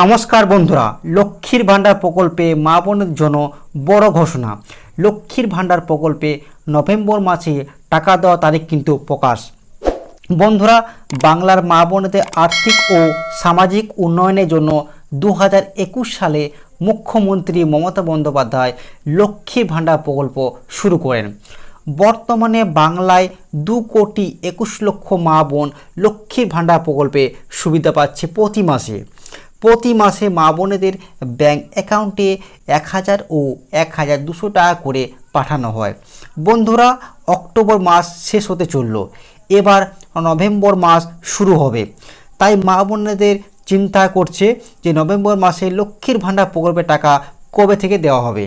নমস্কার বন্ধুরা, লক্ষ্মীর ভাণ্ডার প্রকল্পে মা বোনের জন্য বড় ঘোষণা। লক্ষ্মীর ভাণ্ডার প্রকল্পে নভেম্বর মাসে টাকা দেওয়া তারিখ কিন্তু প্রকাশ। বন্ধুরা, বাংলার মা বোনেদের আর্থিক ও সামাজিক উন্নয়নের জন্য দু হাজার একুশ সালে মুখ্যমন্ত্রী মমতা বন্দ্যোপাধ্যায় লক্ষ্মীর ভাণ্ডার প্রকল্প শুরু করেন। বর্তমানে বাংলায় দু কোটি একুশ লক্ষ মা বোন লক্ষ্মীর ভাণ্ডার প্রকল্পে সুবিধা পাচ্ছে প্রতি মাসে। প্রতি মাসে মা বোনেদের ব্যাঙ্ক অ্যাকাউন্টে এক হাজার ও এক হাজার দুশো টাকা করে পাঠানো হয়। বন্ধুরা, অক্টোবর মাস শেষ হতে চলল। এবার নভেম্বর মাস শুরু হবে। তাই মা বোনেদের চিন্তা করছে যে নভেম্বর মাসে লক্ষ্মীর ভাণ্ডার প্রকল্পের টাকা কবে থেকে দেওয়া হবে?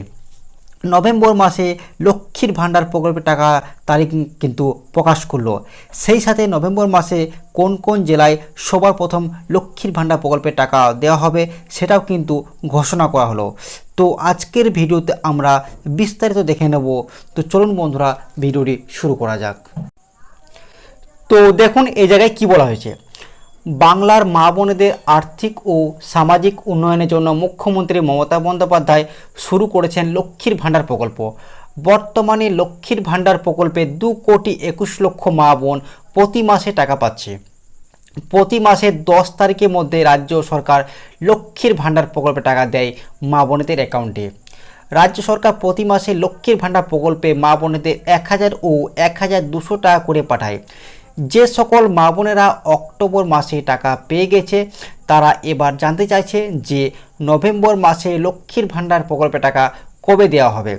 নভেম্বর মাসে লক্ষ্মীর ভাণ্ডার প্রকল্পের টাকা তারিখ কিন্তু প্রকাশ করল। সেই সাথে নভেম্বর মাসে কোন কোন জেলায় সবার প্রথম লক্ষ্মীর ভাণ্ডার প্রকল্পের টাকা দেওয়া হবে সেটাও কিন্তু ঘোষণা করা হলো। তো আজকের ভিডিওতে আমরা বিস্তারিত দেখে নেব। তো চলুন বন্ধুরা, ভিডিওটি শুরু করা যাক। তো দেখুন, এই জায়গায় কি বলা হয়েছে? বাংলার মা বোনেদের আর্থিক ও সামাজিক উন্নয়নের জন্য মুখ্যমন্ত্রী মমতা বন্দ্যোপাধ্যায় শুরু করেছেন লক্ষ্মীর ভাণ্ডার প্রকল্প। বর্তমানে লক্ষ্মীর ভাণ্ডার প্রকল্পে দু কোটি একুশ লক্ষ মা বোন প্রতি মাসে টাকা পাচ্ছে। প্রতি মাসে দশ তারিখের মধ্যে রাজ্য সরকার লক্ষ্মীর ভাণ্ডার প্রকল্পে টাকা দেয় মা বোনেদের অ্যাকাউন্টে। রাজ্য সরকার প্রতি মাসে লক্ষ্মীর ভাণ্ডার প্রকল্পে মা বোনেদের এক হাজার ও এক হাজার দুশো টাকা করে পাঠায়। যে সকল মা বোনেরা অক্টোবর মাসে টাকা পেয়ে গেছে, তারা এবার জানতে চাইছে যে নভেম্বর মাসে লক্ষ্মীর ভাণ্ডার প্রকল্পে টাকা কবে দেওয়া হবে।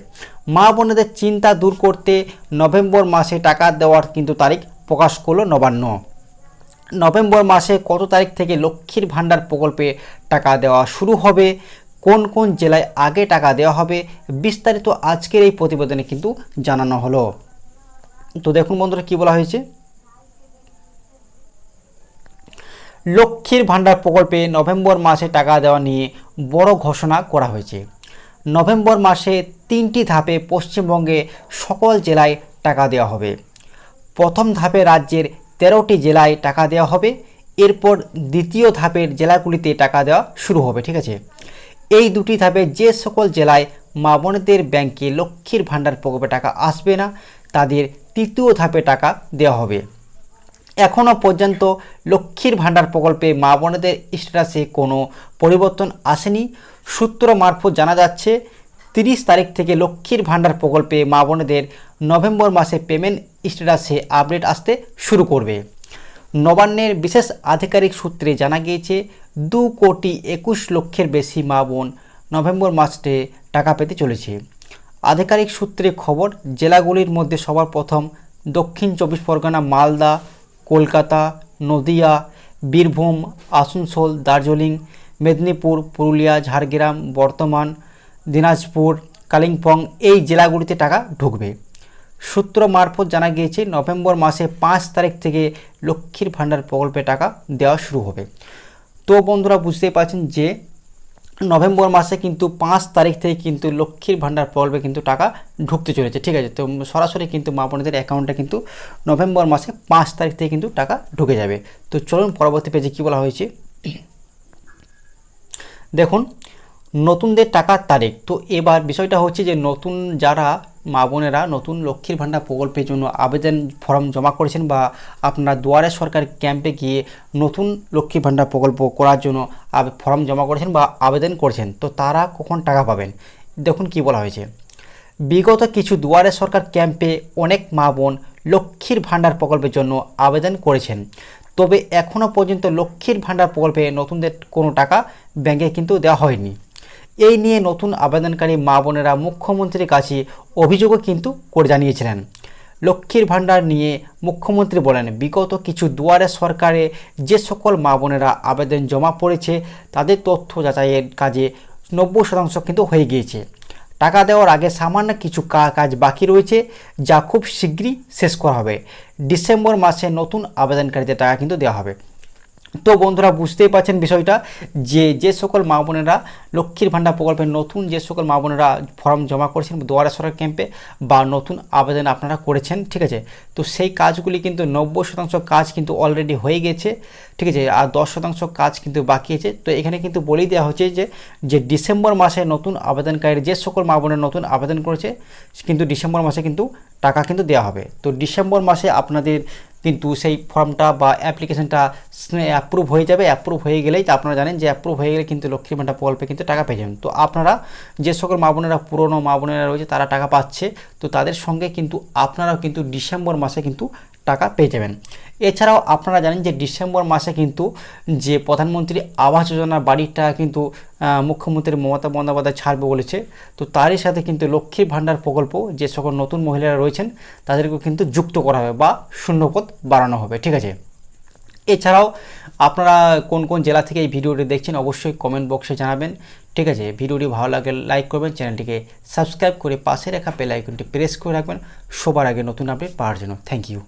মা বোনেদের চিন্তা দূর করতে নভেম্বর মাসে টাকা দেওয়ার কিন্তু তারিখ প্রকাশ করল নবান্ন। নভেম্বর মাসে কত তারিখ থেকে লক্ষ্মীর ভাণ্ডার প্রকল্পে টাকা দেওয়া শুরু হবে, কোন কোন জেলায় আগে টাকা দেওয়া হবে, বিস্তারিত আজকের এই প্রতিবেদনে কিন্তু জানানো হলো। তো দেখুন বন্ধুরা কি বলা হয়েছে? লক্ষ্মীর ভাণ্ডার প্রকল্পে নভেম্বর মাসে টাকা দেওয়া নিয়ে বড় ঘোষণা করা হয়েছে। নভেম্বর মাসে তিনটি ধাপে পশ্চিমবঙ্গে সকল জেলায় টাকা দেওয়া হবে। প্রথম ধাপে রাজ্যের তেরোটি জেলায় টাকা দেওয়া হবে। এরপর দ্বিতীয় ধাপের জেলাগুলিতে টাকা দেওয়া শুরু হবে, ঠিক আছে? এই দুটি ধাপে যে সকল জেলায় মা বোনেদের ব্যাংকে লক্ষ্মীর ভাণ্ডার প্রকল্পে টাকা আসবে না, তাদের তৃতীয় ধাপে টাকা দেওয়া হবে। এখনও পর্যন্ত লক্ষ্মীর ভাণ্ডার প্রকল্পে মা বোনেদের স্ট্যাটাসে কোনো পরিবর্তন আসেনি। সূত্র মারফত জানা যাচ্ছে, তিরিশ তারিখ থেকে লক্ষ্মীর ভাণ্ডার প্রকল্পে মা বোনেদের নভেম্বর মাসে পেমেন্ট স্ট্যাটাসে আপডেট আসতে শুরু করবে। নবান্নের বিশেষ আধিকারিক সূত্রে জানা গিয়েছে, দু কোটি একুশ লক্ষের বেশি মা বোন নভেম্বর মাসে টাকা পেতে চলেছে। আধিকারিক সূত্রে খবর, জেলাগুলির মধ্যে সবার প্রথম দক্ষিণ চব্বিশ পরগনা, মালদা কলকাতা, নদিয়া, বীরভূম, আসানসোল, দার্জিলিং, মেদিনীপুর, পুরুলিয়া, ঝাড়গ্রাম বর্তমান দিনাজপুর, কালিম্পং এই জেলাগুলিতে টাকা ঢুকবে। সূত্র মারফত জানা গিয়েছে, নভেম্বর মাসে পাঁচ তারিখ থেকে লক্ষ্মীর ভাণ্ডার প্রকল্পে টাকা দেওয়া শুরু হবে। তো বন্ধুরা, বুঝতেই পারছেন যে নভেম্বর মাসে কিন্তু পাঁচ তারিখ থেকে কিন্তু লক্ষ্মীর ভাণ্ডার প্রকল্পে কিন্তু টাকা ঢুকতে চলেছে, ঠিক আছে? তো সরাসরি কিন্তু মা বোনদের অ্যাকাউন্টে কিন্তু নভেম্বর মাসে পাঁচ তারিখ থেকে কিন্তু টাকা ঢুকে যাবে। তো চলুন পরবর্তী পেজে কী বলা হয়েছে? দেখুন, নতুনদের টাকার তারিখ। তো এবার বিষয়টা হচ্ছে যে নতুন যারা বোনেরা নতুন লক্ষ্মীর ভাণ্ডার প্রকল্পের জন্য আবেদন ফর্ম জমা করেছেন বা আপনার দুয়ারে সরকার ক্যাম্পে গিয়ে নতুন লক্ষ্মী ভাণ্ডার প্রকল্প করার জন্য ফর্ম জমা করেছেন বা আবেদন করেছেন, তো তারা কখন টাকা পাবেন? দেখুন কি বলা হয়েছে। বিগত কিছু দুয়ারে সরকার ক্যাম্পে অনেক মা বোন লক্ষ্মীর ভাণ্ডার প্রকল্পের জন্য আবেদন করেছেন। তবে এখনও পর্যন্ত লক্ষ্মীর ভাণ্ডার প্রকল্পে নতুনদের কোনো টাকা ব্যাংকে কিন্তু দেওয়া হয়নি। এই নিয়ে নতুন আবেদনকারী মা বোনেরা মুখ্যমন্ত্রীর কাছে অভিযোগও কিন্তু করে জানিয়েছিলেন। লক্ষ্মীর ভাণ্ডার নিয়ে মুখ্যমন্ত্রী বলেন, বিগত কিছু দুয়ারে সরকারে যে সকল মা বোনেরা আবেদন জমা পড়েছে, তাদের তথ্য যাচাইয়ের কাজে নব্বই শতাংশ কিন্তু হয়ে গিয়েছে। টাকা দেওয়ার আগে সামান্য কিছু কাজ বাকি রয়েছে, যা খুব শীঘ্রই শেষ করা হবে। ডিসেম্বর মাসে নতুন আবেদনকারীদের টাকা কিন্তু দেওয়া হবে। তো বন্ধুরা বুঝতেই পারছেন বিষয়টা, যে যে সকল মা বোনেরা লক্ষ্মীর ভাণ্ডার প্রকল্পের নতুন যে সকল মা বোনেরা ফর্ম জমা করেছেন দুয়ারা সরকার ক্যাম্পে বা নতুন আবেদন আপনারা করেছেন, ঠিক আছে? তো সেই কাজগুলি কিন্তু নব্বই শতাংশ কাজ কিন্তু অলরেডি হয়ে গেছে, ঠিক আছে? আর দশ শতাংশ কাজ কিন্তু বাকি আছে। তো এখানে কিন্তু বলেই দেওয়া হচ্ছে যে যে ডিসেম্বর মাসে নতুন আবেদনকারী, যে সকল মা বোনের নতুন আবেদন করেছে, কিন্তু ডিসেম্বর মাসে কিন্তু টাকা কিন্তু দেওয়া হবে। তো ডিসেম্বর মাসে আপনাদের কিন্তু সেই ফর্মটা বা অ্যাপ্লিকেশনটা অ্যাপ্রুভ হয়ে যাবে অ্যাপ্রুভ হয়ে গেলেই তো আপনারা জানেন যে অ্যাপ্রুভ হয়ে গেলে কিন্তু লক্ষ্মী ভাণ্ডার প্রকল্পে কিন্তু টাকা পেয়ে যাবেন। তো আপনারা যে সকল মা বোনেরা, পুরনো মা বোনেরা রয়েছে তারা টাকা পাচ্ছে। তো তাদের সঙ্গে কিন্তু আপনারাও কিন্তু ডিসেম্বর মাসে কিন্তু টাকা পেয়ে যাবেন। এছাড়াও আপনারা জানেন যে ডিসেম্বর মাসে কিন্তু যে প্রধানমন্ত্রী আবাস যোজনা বাড়িটা কিন্তু মুখ্যমন্ত্রী মমতা বন্দ্যোপাধ্যায় ছাড়বে বলেছে। তো তারই সাথে কিন্তু লক্ষ্মী ভাণ্ডার প্রকল্প, যে সকল নতুন মহিলারা রয়েছেন, তাদেরকেও কিন্তু যুক্ত করা হবে বা শূন্যপদ বাড়ানো হবে। ঠিক আছে? এছাড়াও আপনারা কোন কোন জেলা থেকে এই ভিডিওটি দেখছেন অবশ্যই কমেন্ট বক্সে জানাবেন। ঠিক আছে? ভিডিওটি ভালো লাগে লাইক করবেন, চ্যানেলটিকে সাবস্ক্রাইব করে পাশে রাখা বেল আইকনটি প্রেস করে রাখবেন। সবার আগে নতুন আপডেট পাওয়ার জন্য। Thank you